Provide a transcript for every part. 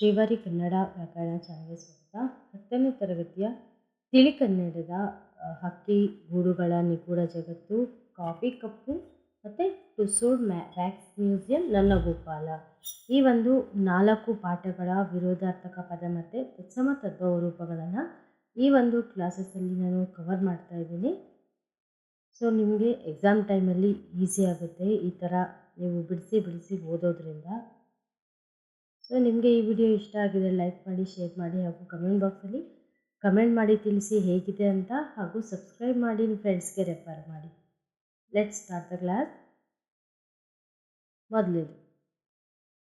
ಶ್ರೀವಾರಿ ಕನ್ನಡ ವ್ಯಾಕರಣ ಚಾನಲ್ಗೆ ಸ್ವಾಗತ ಹತ್ತನೇ ತರಗತಿಯ ತಿಳಿ ಕನ್ನಡದ ಆ, ಹಕ್ಕಿ ಗೂಡುಗಳ ನಿಗೂಢ ಜಗತ್ತು ಕಾಫಿ ಕಪ್ಪು ಮತ್ತು ಟುಸೋಡ್ ಮ್ಯಾ ವ್ಯಾಕ್ಸ್ ಮ್ಯೂಸಿಯಂ ನನ್ನ ಗೋಪಾಲ. ಈ ಒಂದು ನಾಲ್ಕು ಪಾಠಗಳ ವಿರೋಧಾರ್ಥಕ ಪದ ಮತ್ತು ತತ್ಸಮ ತದ್ಭವ ರೂಪಗಳನ್ನು ಈ ಒಂದು ಕ್ಲಾಸಸ್ಸಲ್ಲಿ ನಾನು ಕವರ್ ಮಾಡ್ತಾ ಇದ್ದೀನಿ. ಸೊ ನಿಮಗೆ ಎಕ್ಸಾಮ್ ಟೈಮಲ್ಲಿ ಈಸಿ ಆಗುತ್ತೆ. ಈ ಥರ ನೀವು ಬಿಡಿಸಿ ಬಿಡಿಸಿ ಓದೋದ್ರಿಂದ ಸೊ ನಿಮಗೆ ಈ ವಿಡಿಯೋ ಇಷ್ಟ ಆಗಿದೆ ಲೈಕ್ ಮಾಡಿ ಶೇರ್ ಮಾಡಿ ಹಾಗೂ ಕಮೆಂಟ್ ಬಾಕ್ಸಲ್ಲಿ ಕಮೆಂಟ್ ಮಾಡಿ ತಿಳಿಸಿ ಹೇಗಿದೆ ಅಂತ ಹಾಗೂ ಸಬ್ಸ್ಕ್ರೈಬ್ ಮಾಡಿ ನಿಮ್ಮ ಫ್ರೆಂಡ್ಸ್ಗೆ ರೆಫರ್ ಮಾಡಿ. ಲೆಟ್ ಸ್ಟಾರ್ಟ್ ದ ಕ್ಲಾಸ್ ಮೊದಲಿದು.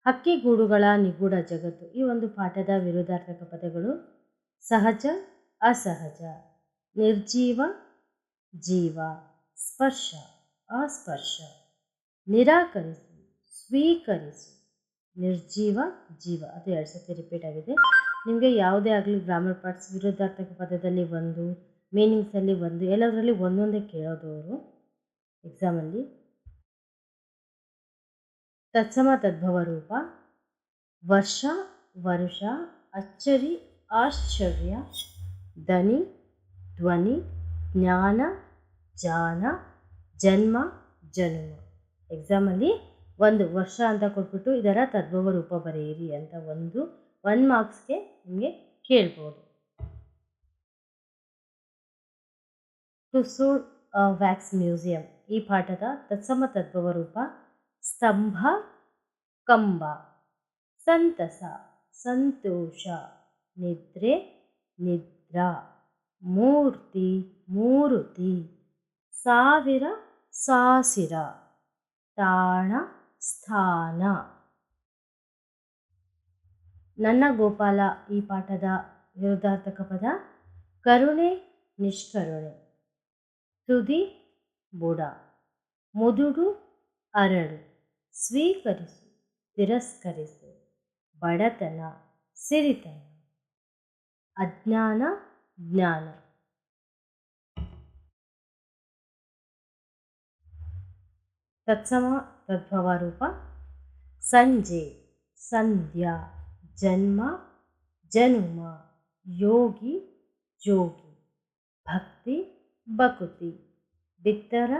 ಹಕ್ಕಿಗೂಡುಗಳ ನಿಗೂಢ ಜಗತ್ತು. ಈ ಒಂದು ಪಾಠದ ವಿರೋಧಾರ್ಥಕ ಪದಗಳು ಸಹಜ, ಅಸಹಜ, ನಿರ್ಜೀವ, ಜೀವ, ಸ್ಪರ್ಶ, ಅಸ್ಪರ್ಶ, ನಿರಾಕರಿಸು, ಸ್ವೀಕರಿಸು ನಿರ್ಜೀವ ಜೀವ. ಅದು ಎರಡು ಸತಿ ರಿಪೀಟ್ ಆಗಿದೆ. ನಿಮಗೆ ಯಾವುದೇ ಆಗಲಿ ಗ್ರಾಮರ್ ಪಾರ್ಟ್ಸ್ ವಿರುದ್ಧಾರ್ಥಕ ಪದದಲ್ಲಿ ಒಂದು ಮೀನಿಂಗ್ಸಲ್ಲಿ ಒಂದು, ಎಲ್ಲದರಲ್ಲಿ ಒಂದೊಂದೇ ಕೇಳೋದು ಅವರು ಎಕ್ಸಾಮಲ್ಲಿ ತತ್ಸಮ ತದ್ಭವ ರೂಪ, ವರ್ಷ, ವರುಷ, ಅಚ್ಚರಿ, ಆಶ್ಚರ್ಯ ಧನಿ ಧ್ವನಿ, ಜ್ಞಾನ, ಜಾನ, ಜನ್ಮ ಜನ್ಮ. ಎಕ್ಸಾಮಲ್ಲಿ ಒಂದು ವರ್ಷ ಅಂತ ಕೊಟ್ಬಿಟ್ಟು ಇದರ ತದ್ಭವ ರೂಪ ಬರೆಯಿರಿ ಅಂತ ಒಂದು ಒನ್ ಮಾರ್ಕ್ಸ್ಗೆ ನಿಮಗೆ ಕೇಳ್ಬೋದು. ತುಸು ವ್ಯಾಕ್ಸ್ ಮ್ಯೂಸಿಯಂ ಈ ಪಾಠದ ತತ್ಸಮ ತದ್ಭವ ರೂಪ ಸ್ತಂಭ, ಕಂಬ, ಸಂತಸ, ಸಂತೋಷ, ನಿದ್ರೆ, ನಿದ್ರಾ, ಮೂರ್ತಿ, ಮೂರುತಿ, ಸಾವಿರ, ಸಾಸಿರ ತಾಣ ಸ್ಥಾನ. ನನ್ನ ಗೋಪಾಲ ಈ ಪಾಠದ ವಿರುದ್ಧಾರ್ಥಕ ಪದ, ಕರುಣೆ ನಿಷ್ಕರುಣೆ. ತುದಿ ಬುಡ, ಮುದುಡು ಅರಳು, ಸ್ವೀಕರಿಸು, ತಿರಸ್ಕರಿಸು, ಬಡತನ, ಸಿರಿತನ. ಅಜ್ಞಾನ, ಜ್ಞಾನ. ತತ್ಸಮ ತದ್ಭವ ರೂಪ ಸಂಜೆ, ಸಂಧ್ಯಾ, ಜನ್ಮ, ಜನುಮ, ಯೋಗಿ, ಜೋಗಿ. ಭಕ್ತಿ ಬಕುತಿ ಬಿತ್ತರ,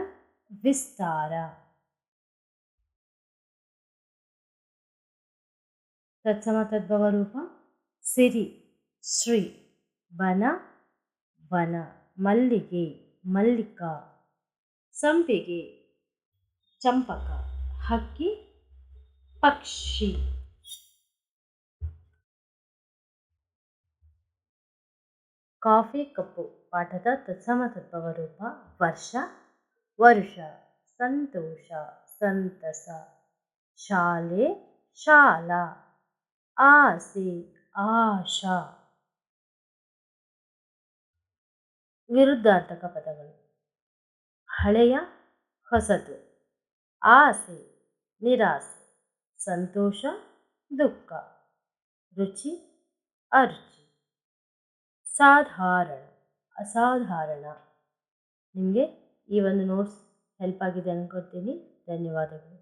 ವಿಸ್ತಾರ. ತತ್ಸಮ ತದ್ಭವ ರೂಪ ಸಿರಿ, ಶ್ರೀ ಬನ ವನ. ಮಲ್ಲಿಗೆ, ಮಲ್ಲಿಕ. ಸಂಪಿಗೆ, ಚಂಪಕ. ಹಕ್ಕಿ ಪಕ್ಷಿ. ಕಾಫಿ ಕಪ್ಪು ಪಾಠದ ತತ್ಸಮ ತದ್ಭವ ರೂಪ ವರ್ಷ, ವರುಷ, ಸಂತೋಷ, ಸಂತಸ. ಶಾಲೆ, ಶಾಲಾ. ಆಸೆ, ಆಶಾ. ವಿರುದ್ಧಾರ್ಥಕ ಪದಗಳು. ಹಳೆಯ ಹೊಸತು ಆಸೆ ನಿರಾಸೆ, ಸಂತೋಷ, ದುಃಖ, ರುಚಿ, ಅರುಚಿ. ಸಾಧಾರಣ, ಅಸಾಧಾರಣ. ನಿಮಗೆ ಈ ಒಂದು ನೋಟ್ಸ್ ಹೆಲ್ಪ್ ಆಗಿದೆ ಅಂದ್ಕೊಳ್ತೀನಿ ಧನ್ಯವಾದಗಳು.